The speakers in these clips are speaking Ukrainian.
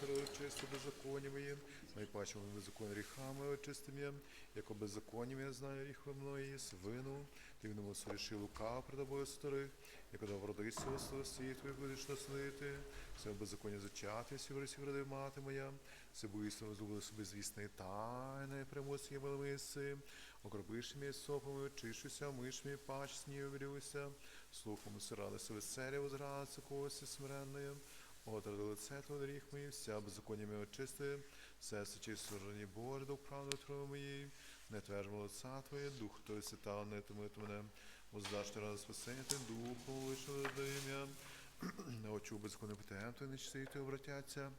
Господи, очисти беззаконнями їм, найпаче беззаконні гріхами очистим яко беззаконнями я знаю во мною свину, ти в ньому соріши лука пред тобою старих, яко да вродися у світ твій будеш наслити, все беззаконня зачати, всі врисі вроди мати моя, все буйство зубили собі звісне тайне, примус є велимиси, окропиш мій сопами, очищуся, миш мій пач, снію врюся, слухом сирадися веселі, возрадиться когось смиренною, Отради лице Твоє гріх мій, вся беззаконнями очисти, все сечі сужені Боже, до правди Твоєї моїй, не твержмо лица Твоє, дух Твоє свята, не томит мене, воздаш ти ради спасення, ти духу вийшов до ім'я, на очу беззаконних питаєм Твоє, не чистий Твоє обратяться,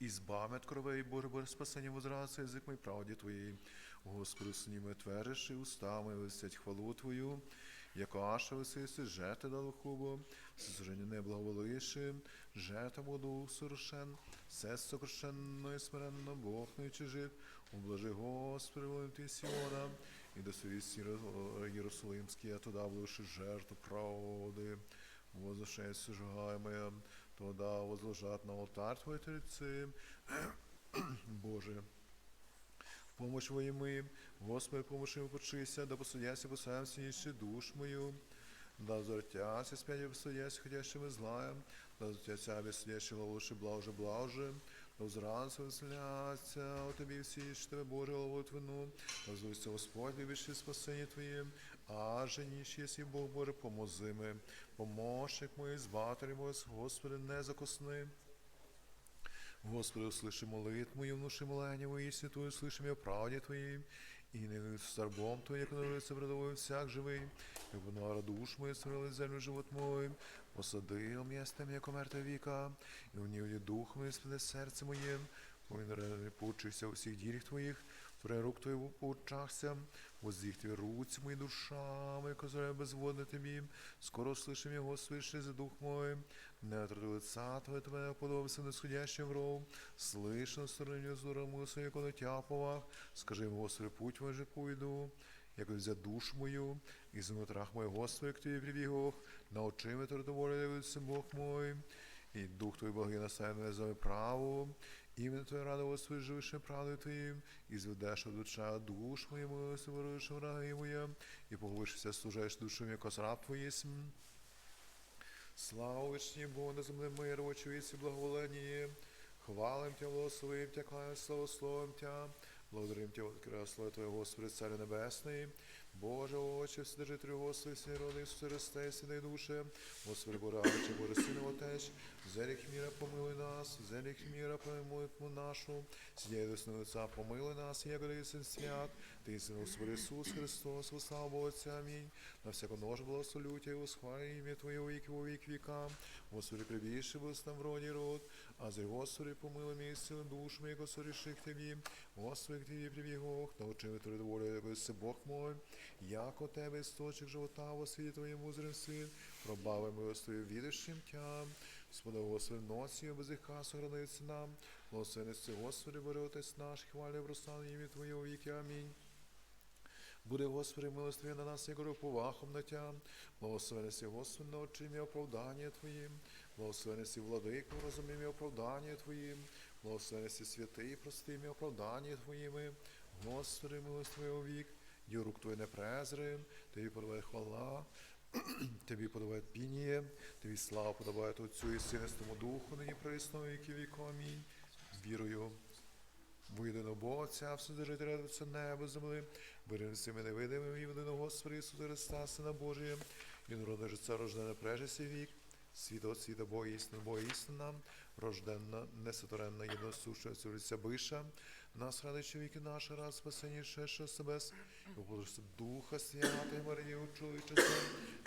і збав от кровей, Боже, Боже, спасення возраса, язик мій правді Твоїй. Господи, сніми твердиш і устами висять хвалу Твою, яка аша висиси, жете дало хубо, не благоволиши, жета буду совершен, все сокрушенно і смиренно, Бог не чужив, ублажи Господи, волим Сіона, і до совісті Єрусалимські, а туди влиши жертву правди. Возвышайся, сжигаемая, тогда возложат на алтарь Твой тельцы. Боже, помощь мы, Господи, помощь им почися, да посудяся посадимся нищи душ мою, да возвратяся спять посудяся ходящим злаем, да возвратяся бессудящего лучше блаже блаже, да возранся веселяться, о Тобі всі, що Тебе, Боже, ловить вину, да звуйся Господь, любящий спасення Твоє, а женіш, єси Бог Боже, помози ми, помощник мой, збавитель мой, Господи, не закосни. Господи, услыши молитву мою, внуши моление мої Твою, услыши правді правде Твоей, и не старбом Твоїм, Твоим, як народиться предовой всяк живий, і понара душ мою, створили землю живот мой, посадил містем, як омерта віка, і в ній дух мій спаде серце моє, Повинен поучишся у всіх ділях Твоїх, рук Твоїх поучахся, воздіх Твій руці мої душами, козоре безводне Тобі, скоро слышим Його, свише за дух мой, не отради лица Твоє Тебе подобався нисходящим в ров, слышно стороні зора мусу, як на тяповах, скажи йому, Господи, путь мой пойду, як взя душ мою, і з внутрах моєго Господи, к Тобі прибігох, научи мене дивитися Бог мой, і дух Твій благий наставив мене за право, іменно Твоє радово своє живище правди Твоїм, і зведеш от душа душ моєму, соворуєш враги моє, і поглишишся служаєш душою, як раб Твій єсмь. Слава вишні Богу, на землі мир, очевидці благоволення. Хвалим Тя, благословим Тя, кланяем славословим Тя. Благодарим Тя, слово Твое, Господи, Царю Небесний. Боже, Отче, Вседержителю, Господи, всі роди Ісуса Христа, і сідай душе. Господи, Боже, Отче, Боже, Сину, Отеч, зеліх міра помилуй нас, зеліх міра помилуй нашу. Сидяй до Отця, помилуй нас, як син свят. Ти син Господи Ісус Христос, во Богу Отця, амінь. На всяку нож благословлю Тя, і восхвалю ім'я Твоє у вік віка. Господи, прибільше был там в роді род, а за Господи, помилуй мій силу душ мій, соріших Тобі. Господи, к Тобі прибігох, научи ми Тобі волю, як си Бог мой. Як у Тебе істочник живота, во світі Твоєму зрим син, пробави ми Твою відущим тям. Господи, Господи, носі, без їх сохраниться нам. Благословеності, Господи, Боже, Отець наш, хвалі, прославлення ім'я Твоє у віки, амінь. Буде, Господи, милостиві на нас, як повахом на Тя. Благословеності, Господи, научи ім'я оправдання Твоїм. Благословеності, владику, розумі ім'я оправдання Твоїм. Благословеності, святий, прости ім'я оправдання Твоїми. Господи, милостивий у вік. Дію рук Твої не презри, Тобі подаває хвала, Тобі подаває пініє, Тобі слава подаває Отцю і Синистому Духу, нині присно, віки віку. Амінь. Вірую. Воєдино Бога Отця, Вседержителя Отця неба земли, вирим всіми невидимими і водино Господи Ісуса Христа, Сина Божия, і народне життя рождене преже вік, світа от світа Бога істина, Бога істина, рожденна, несотворенна, єдносуща, цілиця биша, нас радичі віки наша, раз спасені, ще що себе, побудешся Духа Святий, Марії, чоловічеся,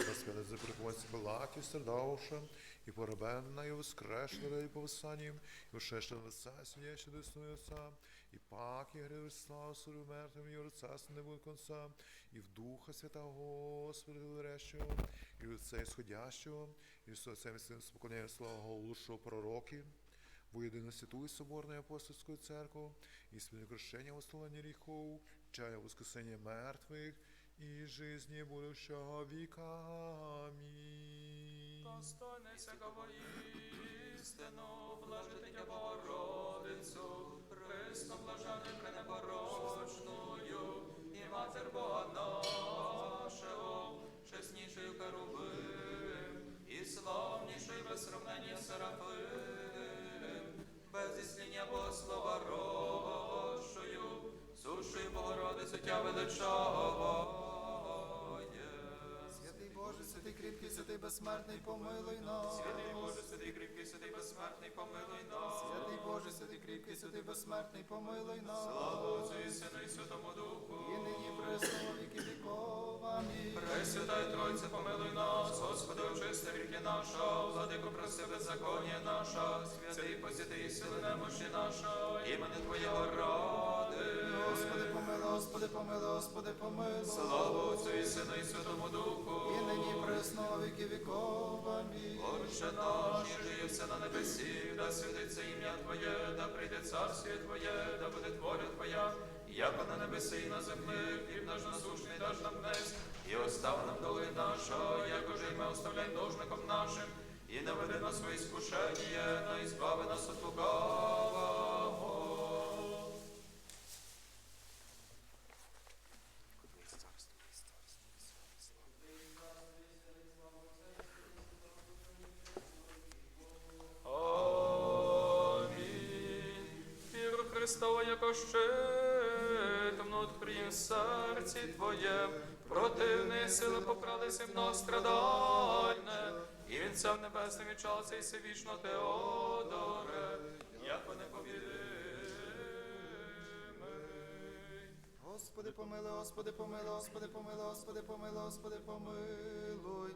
Господи, за прикуватися Балаті, страдавша, і порабенна, і воскрешена, і повстанням, і вшешна лица, до існує Отця, і пак, і грив славу і царство не буде конца, і в Духа Святого Господи, говорящого, і в Отця ісходящого, і з Отцем і Сином споконяє слава голушого пророки, воєдино святую Соборну апостольську церкву, і спільне крещення восстановлення гріхов, чая воскресення мертвих, і жизни будущого віка. Амінь. Достойний всякого істину, блажити Пречисто блажене пренепорочною, і матір Бога нашого, чеснішою Карубим, і славнішою без сравнення Серафим, без існення Богослова рощою, сушою Богороди, суття величавого. Святий Боже, святий кріпкий, святий безсмертний, помилуй нас. Святий Боже, святий святий безсмертний, помилуй нас. Святий Боже, святий кріпкий, святий безсмертний, помилуй нас. Слава Отцю і Сину і Святому Духу. І нині пресно віки віков. Амінь. Пресвята і Тройце, помилуй нас, Господи, очисти ріки наша, владико прости беззаконня наша, святий посіти і сили немощі наша, імені Твоєго ради. Господи, помилуй, Господи, помилуй, Господи, помилуй. Слава Отцю і Сину і Святому Духу. І нині пресно віки віков. Амінь. Отче наш, що жився на небесі, да святиться ім'я Твоє, да прийде царствіє Твоє, да буде воля Твоя, яко на небесі і на землі, хліб наш насушний даш нам днес, і остав нам доли наша, яко же й ми оставляй должником нашим, і не веди нас іскушення, но ізбави нас от лукавого. Христова, яко щит внутрі в серці Твоє, противні сили покралися в страдальне, і вінцем небесним вічалися і всевічно Теодоре, яко не. Господи, помилуй, Господи, помилуй, Господи, помилуй, Господи, помилуй, Господи, помилуй.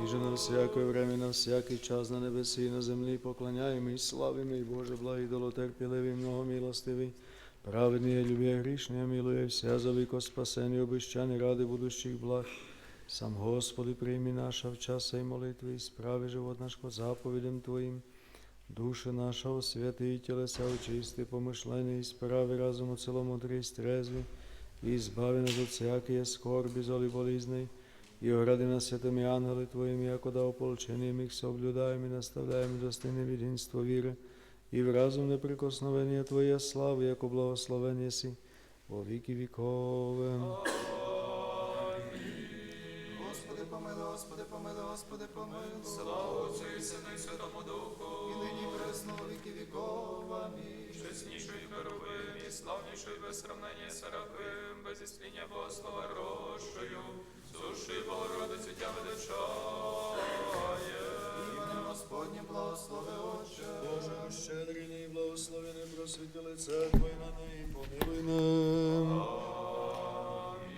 І же на всякое время, на всякий час на небесі і на землі поклоняємо і славимо, і Боже, благий, долотерпіливий, многомилостивий, праведний, і любі, грішний, милує вся за віко спасені, обіщані ради будущих благ. Сам Господи, прийми наша в час і молитви, і справи живот наш по заповідям Твоїм. Душа наша освяти і тілеса очисти, помишлення і справи разуму ціломудрі, стрезві, і збави нас от всякої скорбі, золі і огради нас святими ангели Твоїми, яко да ополченим їх соблюдаємо і наставляємо достойне відінство віри, і в разум неприкосновення Твоя слави, яко благословен єси, во віки вікове. Господи, помилуй, Господи, помилуй, Господи, помилуй. Слава Отцю і Сину і Святому Духу. І нині пресно віки віков. Амінь. Чесніший і славніший без сравнення Серафим, без істління Богослова рощою, суши Богородицю тя величає. Іменем Господнім благослови Отче. Боже, щедрий і благословений, просвіти лице Твоє на неї, помилуй нам.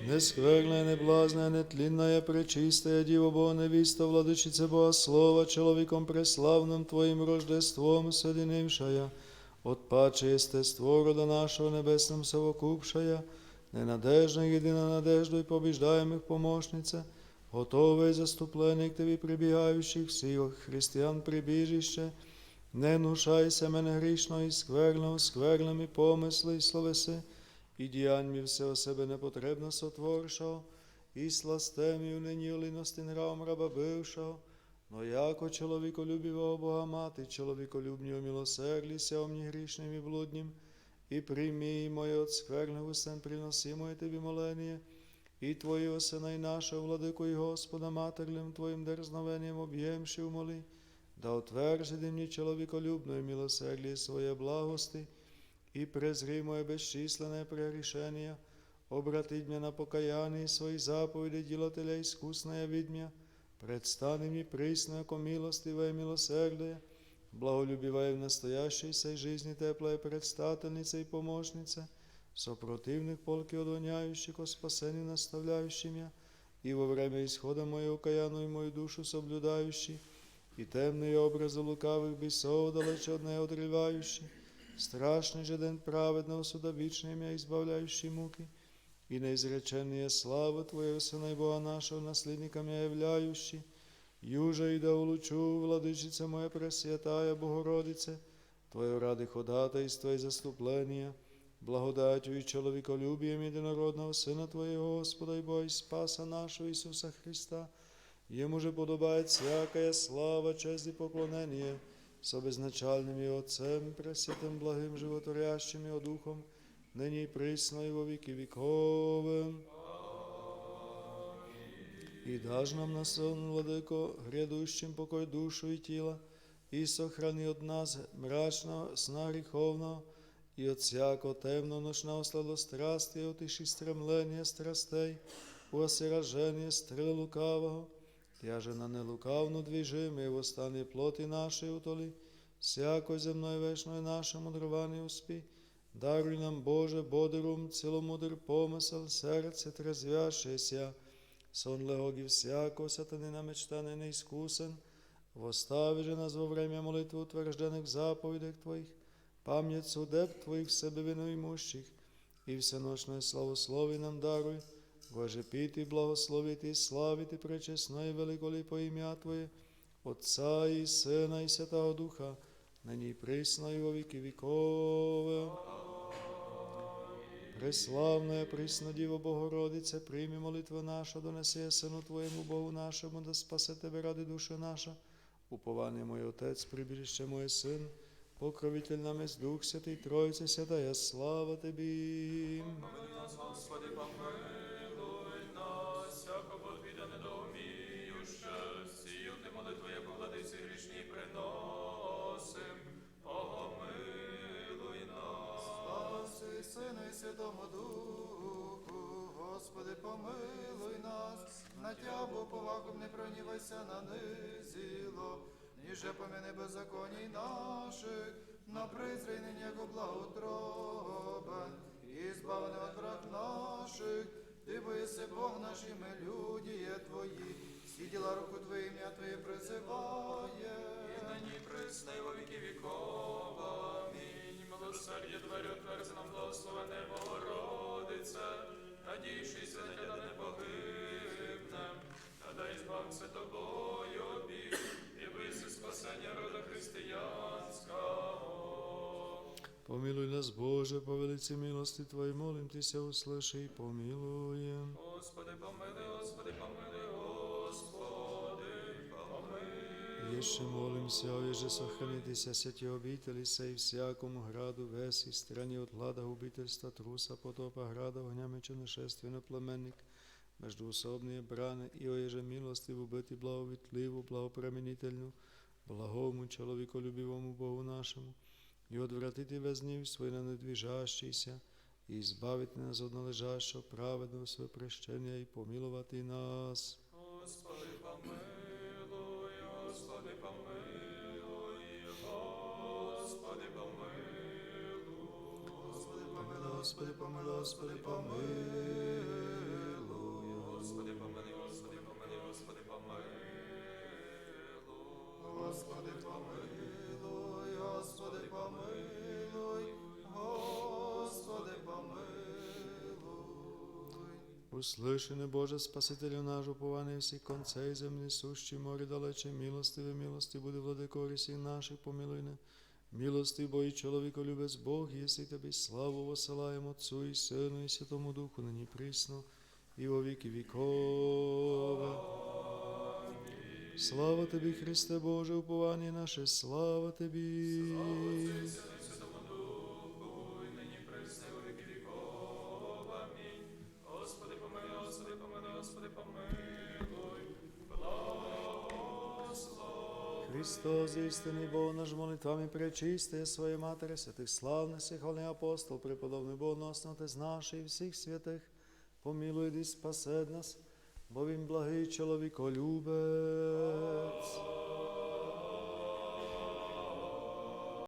Нескверная, неблазная, нетлінная, пречистая Діво Бога невіста, владичиця Бога Слова, чоловіком преславним Твоїм рождеством соединившая, отпаче естество рода нашого небесним совокупшая, ненадежна, єдина надежду і побіждаємих помощниця, готове заступлений к Тобі прибігаючих всіх християн прибіжище, не нушайся мене грішного і скверного, скверними помисли і словеси, і діяньми всього себе непотребно сотворшого, і сластемів нині олиності нравом раба бившого, но яко чоловіколюбівого Бога мати, чоловіколюбнього милосердіся омні грішним і блуднім, і прийми моє от скверних усен приносимое тобі молення, і Твоєго Сина і нашого владику і Господа Матерлем Твоїм дерзновенням об'ємши умоли, да отверджи мені чоловіколюбної милосердіє своє благости, и презри мое бесчисленное прегрешение, обратить меня на покаяние свои заповеди делателя искусная видмя, предстани мне присно, милостивое и милосердие, благолюбивая в настоящей сей жизни теплая предстательница и помощница, сопротивных полки одоняющих о спасении наставляющий меня, и во время исхода моего окаянную мою душу соблюдающий, и темные образы лукавых бесов далече от неї одрывающий, страшный же день праведного суда вечный меня избавляющий муки, и неизреченная слава Твоего Сына и Бога нашего, наследника меня являющий, юже и да улучу, владычица моя Пресвятая Богородице, Твое ради ходатайство и заступления, благодатью и человеколюбием единородного Сына Твоего, Господа и Бога и Спаса нашего Иисуса Христа, Ему же подобает всякая слава, честь и поклонение, со безначальным и Отцем, пресвятым, благим, животворящим и Духом, ныне и присно и во веки вековым. И даж нам на сон, владыко, грядущим покой душу и тіла, і сохрани от нас мрачного сна гріховного, і от всякого темного ночного сладострастия, от иши стремления страстей, уосиражения стрелы лукавого, я же на нелукавну движим, и восстане плоти нашей утоли, всякой земной вечной нашему дрованию успи, даруй нам, Боже, бодрый ум, целомудр помысл, сердце трезвящееся, сон легоги всякого сатанина мечтания неискусен, восстави же нас во время молитвы утвержденных в заповедях Твоих, память судеб Твоих себе виноимущих, и всеночное славословие нам даруй, Боже, пить и благословить и славить и пречестно и великолепо имя Твое, Отца и Сына и Святого Духа, ныне и присно и во веки веков. Преславная присно Діво Богородице, прийми молитву нашу, донеси Сину Твоєму Богу нашому, да спасе Тебе ради душа наша. Уповання мой Отець, прибіжище моє Син, покровитель нам єсть Дух Святий, Тройце Святая, слава Тобі. На тябу поваком не пронівайся на низіло, ніже помини беззаконій наших, на призрій нині благотробен, і збавлений от враг наших, ти боїси Бог наш, і ми люди є Твої, всі діла руку Твої, ім'я Твоє призиває. Помилуй нас, Боже, по велиці милости Твоей, молим Тися, услыши и помилуем. Господи, помилуй, Господи, помилуй, Господи, помилуй. Еще молимся, оеже сохранитеся сети обители сей всякому граду, веси, стране от глада, губительства, труса, потопа, града, огня, меча, нашествия, племенник, междуусобные брани, и оеже милостиву бити благовітливу, благопременительну, благому, человеколюбивому Богу нашему, и отвратити везнив свой на недвижащийся, и избавить нас от належащего праведного своего прещения, и помиловать нас. Господи, помилуй, Господи, помилуй, Господи, помилуй. Господи, помилуй, Господи, помилуй, Господи, помилуй. Господи, помилуй, Господи, помилуй, Господи, помилуй. Господи, помилуй, Господи, помилуй, Господи, помилуй. Услышаны, Боже, Спасителю наш, упование всіх концей землі, сущі море далече, милостиве, милости буде владико рісі наших, помилуй не. Милости Бо і чоловіко любець Бог, єси Тобі славу посилаємо Отцу і Сину і Святому Духу, нині присно, і во віки вікова. Слава Тобі, Христе Боже, уповання наше, слава Тобі. Господи, помилуй, Господи, помилуй, Господи, помилуй. Христос, істинний Бог наш молитвами пречистия своєї Матері, святих славних сихвальний апостол, преподобний Бог, Богоносний Отець наш і всіх святих, помилуй і спасе нас, бо він благий чоловіколюбець.